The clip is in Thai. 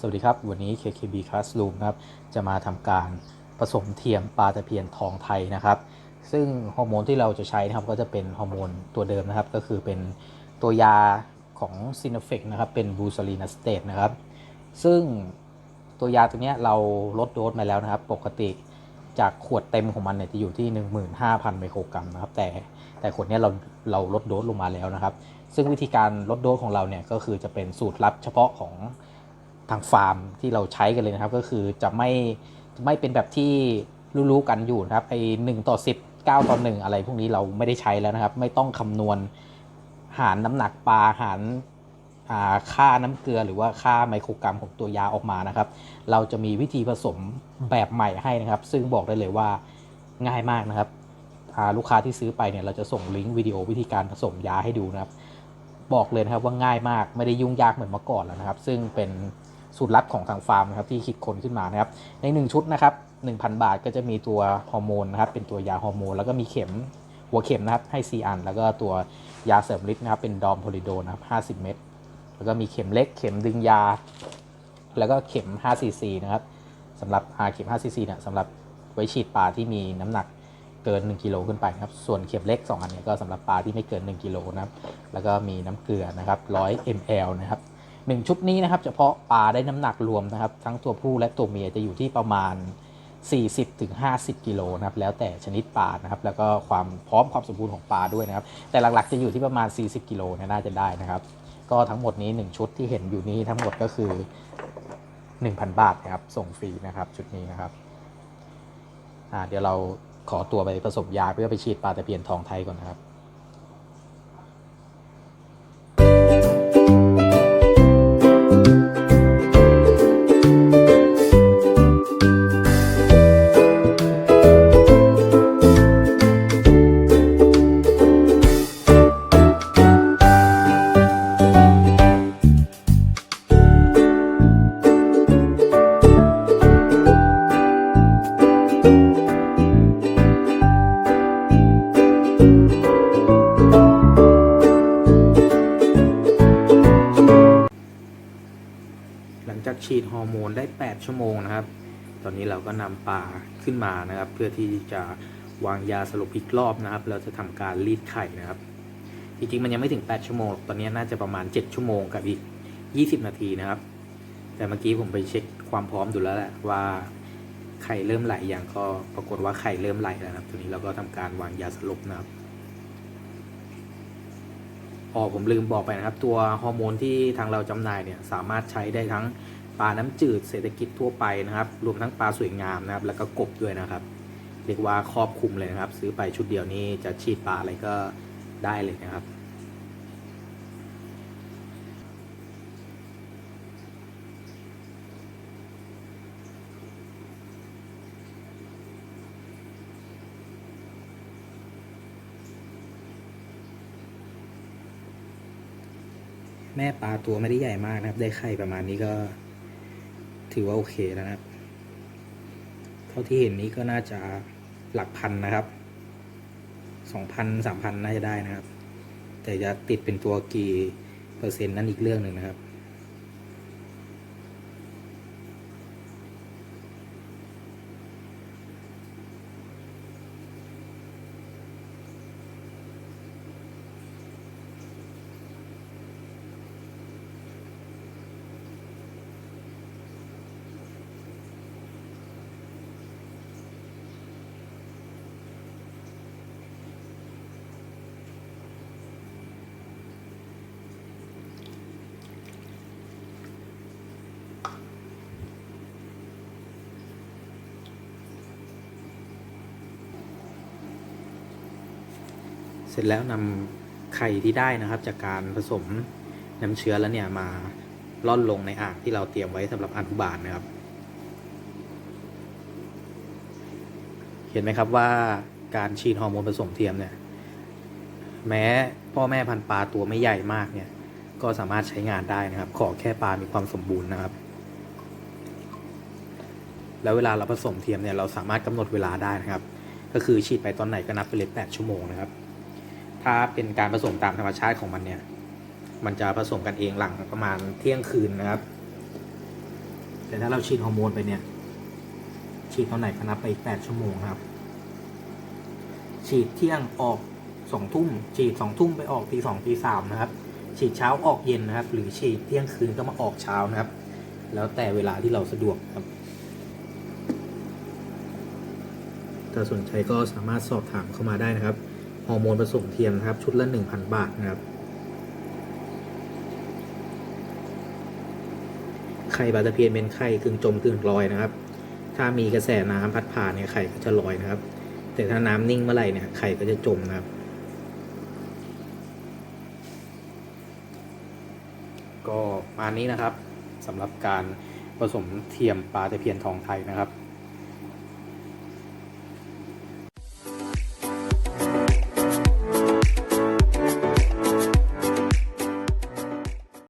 สวัสดีครับ วันนี้ KKB Classroom ครับจะมาทำการผสมเทียมปลาตะเพียนทองไทยนะครับ ซึ่งฮอร์โมนที่เราจะใช้นะครับก็จะเป็นฮอร์โมนตัวเดิมนะครับ ก็คือเป็นตัวยาของซินเฟกนะครับ เป็นบูซาลีนัสเตตนะครับ ซึ่งตัวยาตัวนี้เราลดโดสมาแล้วนะครับ ปกติจากขวดเต็มของมันเนี่ยจะอยู่ที่ 15,000 ไมโครกรัมนะครับ แต่แต่ขวดนี้เราเราลดโดสลงมาแล้วนะครับ ซึ่งวิธีการลดโดสของเราเนี่ยก็คือจะเป็นสูตรลับเฉพาะของ ทางฟาร์มที่เราใช้กันเลยนะครับ ก็คือจะไม่จะไม่เป็นแบบที่รู้ๆกันอยู่นะครับไอหนึ่งต่อสิบเก้าต่อหนึ่งอะไรพวกนี้เราไม่ได้ใช้แล้วนะครับ ไม่ต้องคำนวณหารน้ำหนักปลาหารค่าน้ำเกลือหรือว่าค่าไมโครกรัมของตัวยาออกมานะครับ เราจะมีวิธีผสมแบบใหม่ให้นะครับ ซึ่งบอกได้เลยว่าง่ายมากนะครับ ลูกค้าที่ซื้อไปเนี่ยเราจะส่งลิงก์วิดีโอวิธีการผสมยาให้ดูนะครับ บอกเลยนะครับว่าง่ายมากไม่ได้ยุ่งยากเหมือนเมื่อก่อนแล้วนะครับ ซึ่งเป็น สูตรลับของทางฟาร์มนะครับที่คิดค้นขึ้นมานะครับใน 1 ชุดนะครับ1,000 บาทก็จะมีตัวฮอร์โมนนะครับเป็นตัวยาฮอร์โมนแล้วก็มีเข็มหัวเข็มนะครับให้ 4 อัน แล้วก็ตัวยาเสริมฤทธิ์นะครับเป็นดอมโพลิโดนะครับ50 เม็ดแล้วก็มีเข็มเล็กเข็มดึงยา แล้วก็เข็ม5 cc นะครับสำหรับอาเข็ม5 cc เนี่ยสำหรับไว้ฉีดปลาที่มีน้ำหนักเกิน 1กิโลขึ้นไปนะครับ ส่วนเข็มเล็ก 2 อันเนี่ยก็สำหรับปลาที่ไม่เกิน 1กิโลนะครับ แล้วก็มีน้ำเกลือนะครับ100 ml นะครับ หนึ่งชุดนี้นะครับเฉพาะปลาได้น้ำหนักรวมนะครับ ทั้งตัวผู้และตัวเมียจะอยู่ที่ประมาณ 40ถึง50 กิโลนะครับแล้วแต่ชนิดปลานะครับ แล้วก็ความพร้อมความสมบูรณ์ของปลาด้วยนะครับ แต่หลักๆจะอยู่ที่ประมาณ 40 กิโลเนี่ยน่าจะได้นะครับ ก็ทั้งหมดนี้ 1 ชุดที่เห็นอยู่นี้ทั้งหมดก็คือ 1,000 บาทนะครับส่งฟรีนะครับชุดนี้นะครับเดี๋ยวเราขอตัวไปผสมยาเพื่อไปฉีดปลาตะเพียนทองไทยก่อนนะครับ จากฉีดฮอร์โมนได้ 8 ชั่วโมงนะครับ ตอนนี้เราก็นำปลาขึ้นมานะครับ เพื่อที่จะวางยาสลบอีกรอบนะครับ เราจะทำการรีดไข่นะครับ จริงๆมันยังไม่ถึง 8 ชั่วโมง ตอนนี้น่าจะประมาณ 7 ชั่วโมงกับอีก 20 นาทีนะครับ แต่เมื่อกี้ผมไปเช็คความพร้อมดูแล้วแหละว่าไข่เริ่มไหลอย่างก็ปรากฏว่าไข่เริ่มไหลแล้วนะครับตัวนี้เราก็ทำการวางยาสลบนะครับอ๋อผมลืมบอกไปนะครับ ตัวฮอร์โมนที่ทางเราจำหน่ายเนี่ยสามารถใช้ได้ทั้ง ปลาน้ำจืดเศรษฐกิจทั่วไปนะครับ รวมทั้งปลาสวยงามนะครับ แล้วก็กบด้วยนะครับ เรียกว่าครอบคลุมเลยนะครับ ซื้อไปชุดเดียวนี้จะฉีดปลาอะไรก็ได้เลยนะครับแม่ปลาตัวไม่ได้ใหญ่มากนะครับ ได้ไข่ประมาณนี้ก็ ถือว่าโอเคแล้วนะครับ เท่าที่เห็นนี้ก็น่าจะหลักพันนะครับสองพันสามพันน่าจะได้นะครับ แต่จะติดเป็นตัวกี่เปอร์เซ็นต์นั่นอีกเรื่องหนึ่งนะครับ สร็จแล้วนำไข่ที่ได้นะครับ จากการผสมน้ำเชื้อแล้วเนี่ยมาล่อนลงในอ่างที่เราเตรียมไว้สำหรับอนุบาลนะครับ เห็นไหมครับว่าการฉีดฮอร์โมนผสมเทียมเนี่ย แม้พ่อแม่พันปลาตัวไม่ใหญ่มากเนี่ย ก็สามารถใช้งานได้นะครับ ขอแค่ปลามีความสมบูรณ์นะครับ แล้วเวลาเราผสมเทียมเนี่ยเราสามารถกำหนดเวลาได้นะครับ ก็คือฉีดไปตอนไหนก็นับไปเลย8ชั่วโมงนะครับ ถ้าเป็นการผสมตามธรรมชาติของมันเนี่ย มันจะผสมกันเองหลังประมาณเที่ยงคืนนะครับ แต่ถ้าเราฉีดฮอร์โมนไปเนี่ย ฉีดตอนไหนก็นับไปอีกแปดชั่วโมงครับ ฉีดเที่ยงออกสองทุ่ม ฉีดสองทุ่มไปออกตีสองตีสามนะครับ ฉีดเช้าออกเย็นนะครับ หรือฉีดเที่ยงคืนก็มาออกเช้านะครับ แล้วแต่เวลาที่เราสะดวกครับถ้าสนใจก็สามารถสอบถามเข้ามาได้นะครับ ฮอร์โมนผสมเทียมนะครับ ชุดละ 1,000 บาทนะครับ ไข่ปลาตะเพียนเป็นไข่กึ่งจมกึ่งลอยนะครับ ถ้ามีกระแสน้ำพัดผ่านเนี่ยไข่ก็จะลอยนะครับ แต่ถ้าน้ำนิ่งเมื่อไหร่เนี่ยไข่ก็จะจมนะครับก็มานี้นะครับสำหรับการผสมเทียมปลาตะเพียนทองไทยนะครับ